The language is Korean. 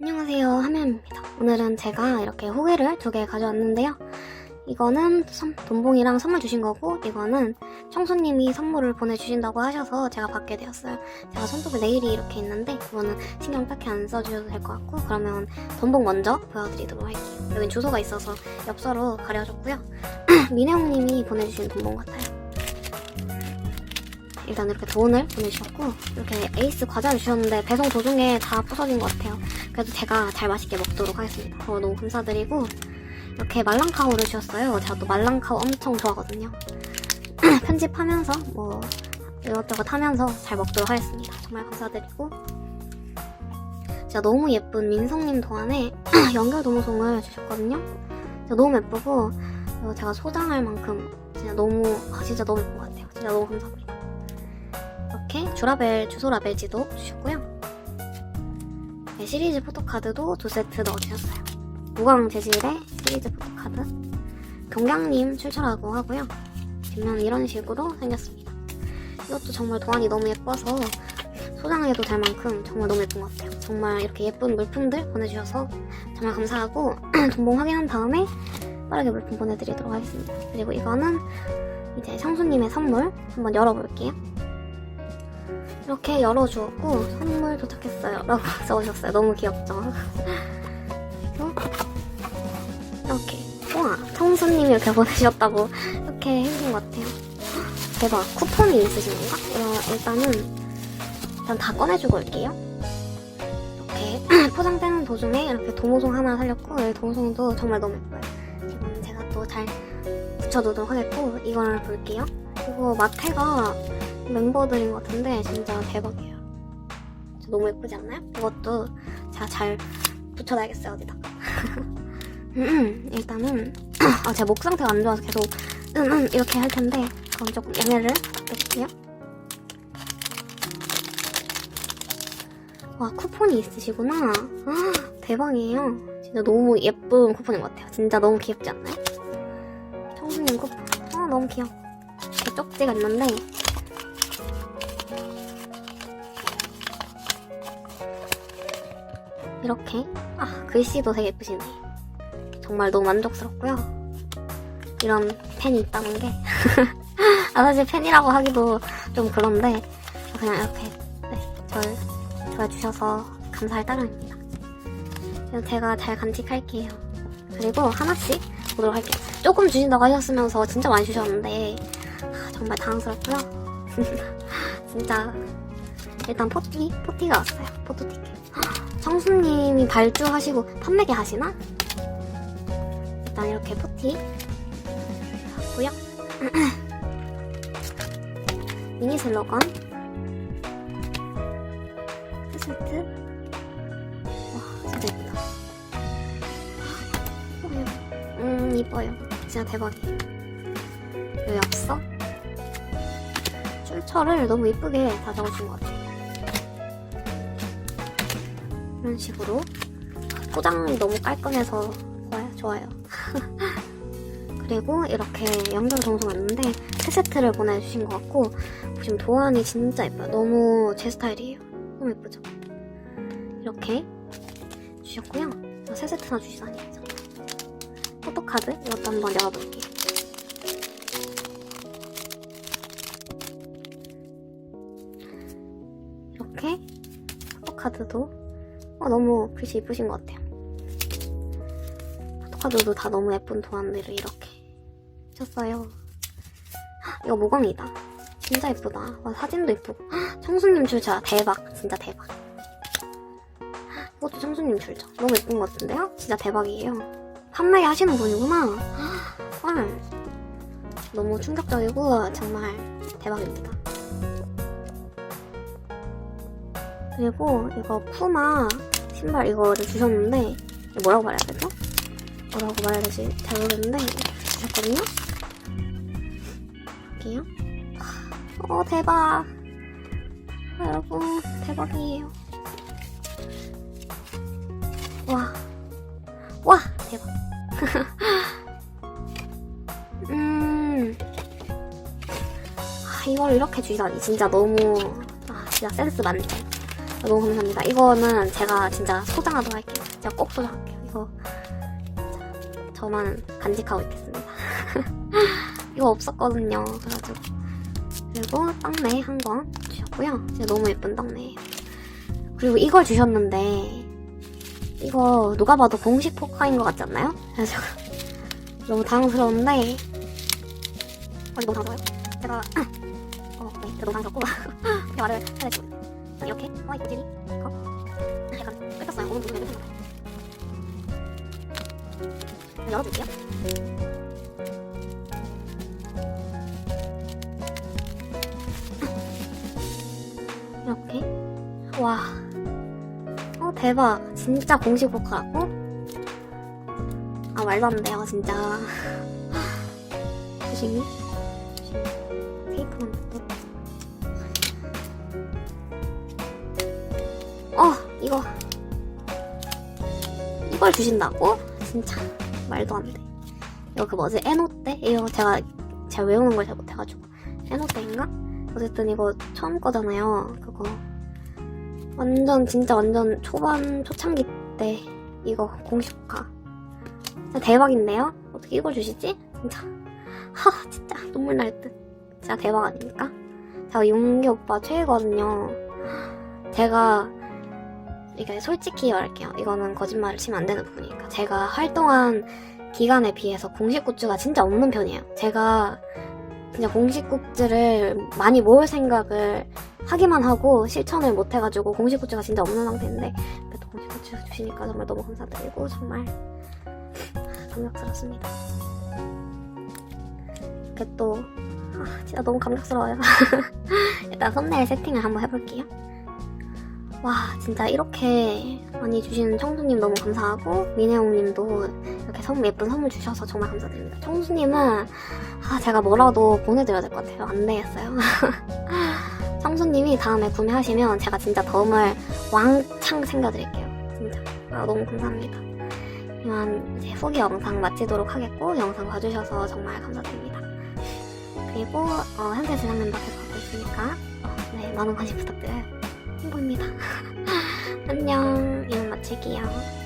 안녕하세요 하면입니다. 오늘은 제가 이렇게 호게를 두 개 가져왔는데요. 이거는 선- 돈봉이랑 선물 주신 거고 이거는 청소님이 선물을 보내주신다고 하셔서 제가 받게 되었어요. 제가 손톱에 네일이 이렇게 있는데 이거는 신경 딱히 안 써주셔도 될 것 같고 그러면 돈봉 먼저 보여드리도록 할게요. 여긴 주소가 있어서 엽서로 가려줬고요. 민혜홍님이 보내주신 돈봉 같아요 일단 이렇게 돈을 보내주셨고 이렇게 에이스 과자를 주셨는데 배송 도중에 다 부서진 것 같아요 그래도 제가 잘 맛있게 먹도록 하겠습니다. 어, 너무 감사드리고 이렇게 말랑카오를 주셨어요. 제가 또 말랑카오 엄청 좋아하거든요. 편집하면서 뭐 이것저것 하면서 잘 먹도록 하겠습니다. 정말 감사드리고 진짜 너무 예쁜 민성님 도안에 연결 도무송을 주셨거든요. 진짜 너무 예쁘고 제가 소장할 만큼 진짜 너무 아, 진짜 너무 예쁜 것 같아요. 진짜 너무 감사합니다. 이렇게 주라벨 주소 라벨지도 주셨고요. 네, 시리즈 포토카드도 두 세트 넣어주셨어요. 무광 재질의 시리즈 포토카드. 경량님 출처라고 하고요. 뒷면 이런 식으로 생겼습니다. 이것도 정말 도안이 너무 예뻐서 소장해도 될 만큼 정말 너무 예쁜 것 같아요. 정말 이렇게 예쁜 물품들 보내주셔서 정말 감사하고 동봉 확인한 다음에 빠르게 물품 보내드리도록 하겠습니다. 그리고 이거는 이제 성수님의 선물 한번 열어볼게요. 이렇게 열어주었고 선물 도착했어요. 라고 써오셨어요. 너무 귀엽죠? 그리고 이렇게. 우와 청수님이 이렇게 보내주셨다고 이렇게 해주신 것 같아요. 대박. 쿠폰이 있으신 건가? 어, 일단은 일단 다 꺼내주고 올게요. 이렇게 포장되는 도중에 이렇게 도모송 하나 살렸고 이 도모송도 정말 너무 예뻐요. 이거는 제가 또 잘 붙여두도록 하겠고 이걸 볼게요. 이거 마테가 멤버들인 것 같은데 진짜 대박이에요. 진짜 너무 예쁘지 않나요? 이것도 제가 잘 붙여놔야겠어요 어디다가. 음, 일단은 아 제가 목 상태가 안 좋아서 계속 음, 음, 이렇게 할 텐데 그럼 조금 양해를 부탁드릴게요. 와 쿠폰이 있으시구나. 아 대박이에요. 진짜 너무 예쁜 쿠폰인 것 같아요. 진짜 너무 귀엽지 않나요? 청순님 쿠폰. 아 너무 귀여워. 이렇게 쪽지가 있는데 이렇게. 아 글씨도 되게 예쁘시네. 정말 너무 만족스럽고요. 이런 펜이 있다는 게. 아, 사실 펜이라고 하기도 좀 그런데 그냥 이렇게 네, 저를 좋아해 주셔서 감사할 따름입니다. 제가 잘 간직할게요. 그리고 하나씩 보도록 할게요. 조금 주신다고 하셨으면서 진짜 많이 주셨는데 아, 정말 당황스럽고요. 진짜 일단 포티 포티가 왔어요. 포토티켓 성수님이 발주하시고 판매계 하시나? 일단 이렇게 포티 하고요. 미니 슬로건 세트 와 진짜 예쁘다. 이뻐요. 음 이뻐요. 진짜 대박이에요. 요 엽서 출처를 너무 이쁘게 다 적어준 것 같아요. 이런 식으로 포장이 너무 깔끔해서 좋아요. 좋아요. 그리고 이렇게 연결 동송 왔는데 세 세트를 보내주신 것 같고 보시면 도안이 진짜 예뻐요. 너무 제 스타일이에요. 너무 예쁘죠? 이렇게 주셨고요. 세 세트나 주시다니. 포토카드 이것도 한번 열어볼게요. 이렇게 포토카드도 어, 너무 글씨 이쁘신 것 같아요. 포토카드도 다 너무 예쁜 도안들을 이렇게 쳤어요. 헉, 이거 모광이다. 진짜 예쁘다. 와, 사진도 예쁘고. 헉, 청수님 출처 대박. 진짜 대박. 헉, 이것도 청수님 출처. 너무 예쁜 것 같은데요? 진짜 대박이에요. 판매 하시는 분이구나. 헉, 헐. 너무 충격적이고 정말 대박입니다. 그리고 이거 푸마 신발 이거를 주셨는데 뭐라고 말해야 되죠? 뭐라고 말해야 되지? 잘 모르겠는데 주셨거든요? 볼게요. 어 대박. 아, 여러분 대박이에요. 와. 와 대박. 음. 아, 이걸 이렇게 주다니 진짜 너무 아 진짜 센스 만점. 너무 감사합니다. 이거는 제가 진짜 소장하도록 할게요. 제가 꼭 소장할게요. 이거 진짜 저만 간직하고 있겠습니다. 이거 없었거든요. 그래가지고 그리고 떡네 한 권 주셨고요. 진짜 너무 예쁜 떡네예요. 그리고 이걸 주셨는데 이거 누가 봐도 공식 포카인 것 같지 않나요? 그래서 너무 당황스러운데 어, 너무 당황스러워요. 제가 어, 네, 제가 너무 당황스럽고 말을 해야 될지 모르겠어요. 이렇게 화이트 젤리 컵 약간 뺏겼어요. 오늘 무슨 냄새 나요? 열어줄게요. 이렇게 와, 어 대박, 진짜 공식 포카라고? 아 말도 안 돼요, 진짜. 조심히. 이거. 이걸 주신다고? 진짜 말도 안 돼. 이거 그 뭐지? 에노떼? 이거 제가 제가 외우는 걸 잘 못해가지고 에노떼인가? 어쨌든 이거 처음 거잖아요. 그거 완전 진짜 완전 초반 초창기 때 이거 공식화 진짜 대박인데요? 어떻게 이걸 주시지? 진짜 하 진짜 눈물 날 듯. 진짜 대박 아닙니까? 제가 용기 오빠 최애거든요. 제가 이게 솔직히 말할게요. 이거는 거짓말을 치면 안 되는 부분이니까. 제가 활동한 기간에 비해서 공식 굿즈가 진짜 없는 편이에요. 제가 진짜 공식 굿즈를 많이 모을 생각을 하기만 하고 실천을 못 해가지고 공식 굿즈가 진짜 없는 상태인데 그래도 공식 굿즈 주시니까 정말 너무 감사드리고 정말 감격스럽습니다. 이렇게 또 아, 진짜 너무 감격스러워요. 일단 썸네일 세팅을 한번 해볼게요. 와 진짜 이렇게 많이 주시는 청수님 너무 감사하고 민혜홍님도 이렇게 선물 예쁜 선물 주셔서 정말 감사드립니다. 청수님은 아 제가 뭐라도 보내드려야 될 것 같아요. 안 되겠어요. 청수님이 다음에 구매하시면 제가 진짜 덤을 왕창 챙겨드릴게요. 진짜 아, 너무 감사합니다. 이만 이제 후기 영상 마치도록 하겠고 영상 봐주셔서 정말 감사드립니다. 그리고 어, 현재 진행 멤버 계속 하고 있으니까 어, 네 많은 관심 부탁드려요. 홍보입니다. 안녕. 이만 마칠게요.